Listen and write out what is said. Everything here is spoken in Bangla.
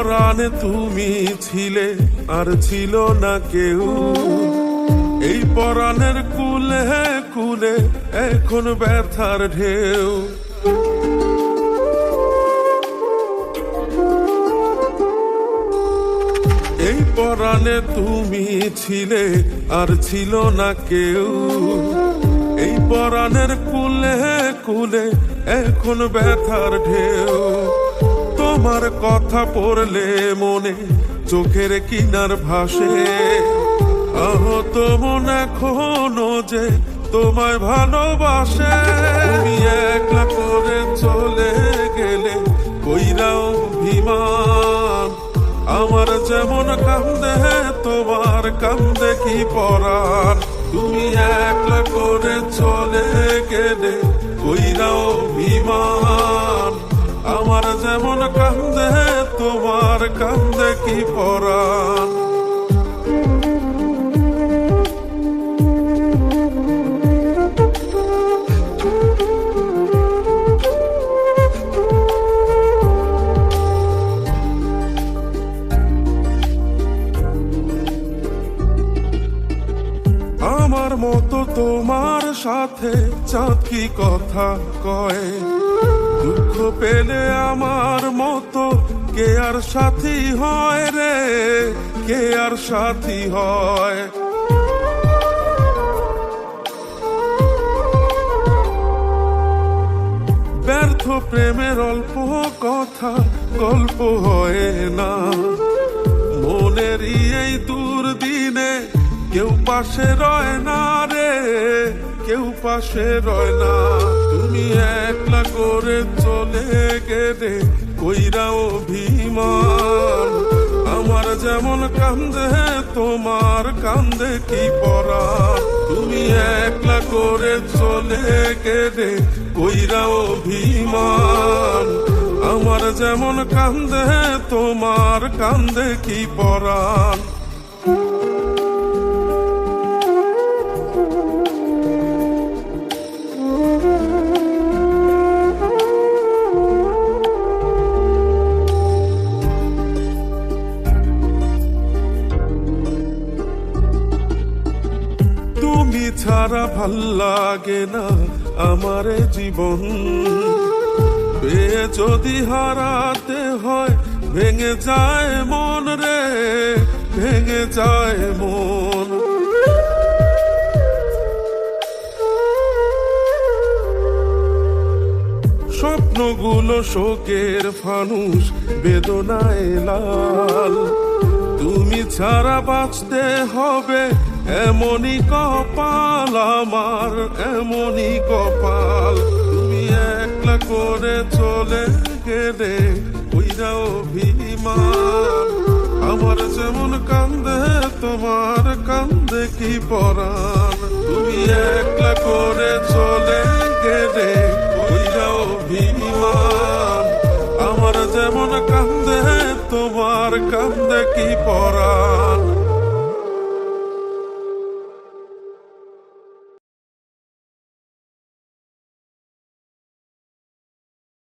পরাণে তুমি ছিলে, আর ছিল না কেউ। এই পরাণের কুলে কুলে এখন ব্যথার ঢেউ। এই পরাণে তুমি ছিলে, আর ছিল না কেউ। এই পরাণের কুলে কুলে এখন ব্যথার ঢেউ। তোমার কথা পড়লে মনে চোখের কিনার ভাসে। আহত মন এখনও যে তোমায় ভালোবাসে। তুমি একলা করে চলে গেলে কইরাও অভিমান। আমার যেমন কান্দে, তোমার কান্দে কি পরাণ? তুমি একলা করে চলে গেলে কইরাও অভিমান। আমার যেমন কান্দে তোমার কান্দে কি পরাণ আমার মতো তোমার সাথে চাঁদ কি কথা কয়? দুঃখ পেলে আমার মতো কে আর সাথী হয় রে? কে আর সাথী হয়? ব্যর্থ প্রেমের অল্প কথা গল্প হয় না। মনেরই এই দুর্দিনে কেউ পাশে রয় না রে। কেউ পাশে রয় না। তুমি একলা করে চলে গেলে কইরা অভিমান। আমার যেমন কান্দে, তোমার কান্দে কি পরা তুমি একলা করে চলে গেলে কইরা অভিমান। আমার যেমন কান্দে, তোমার কান্দে কি পরাণ ছাড়া ভালো লাগে না আমার জীবন। যদি হারাতে হয়, ভেঙে যায় মন রে, ভেঙে যায় মন। স্বপ্নগুলো শোকের ফানুষ, বেদনায় লাল। তুমি ছাড়া বাঁচতে হবে, এমনই কপাল আমার, এমনই কপাল। তুমি একলা করে চলে গেলে ওইরা অভিমান। আমার যেমন কান্দে, তোমার কান্দে কি পরাণ? তুমি একলা করে তোমার কান্দে কি পরাণ?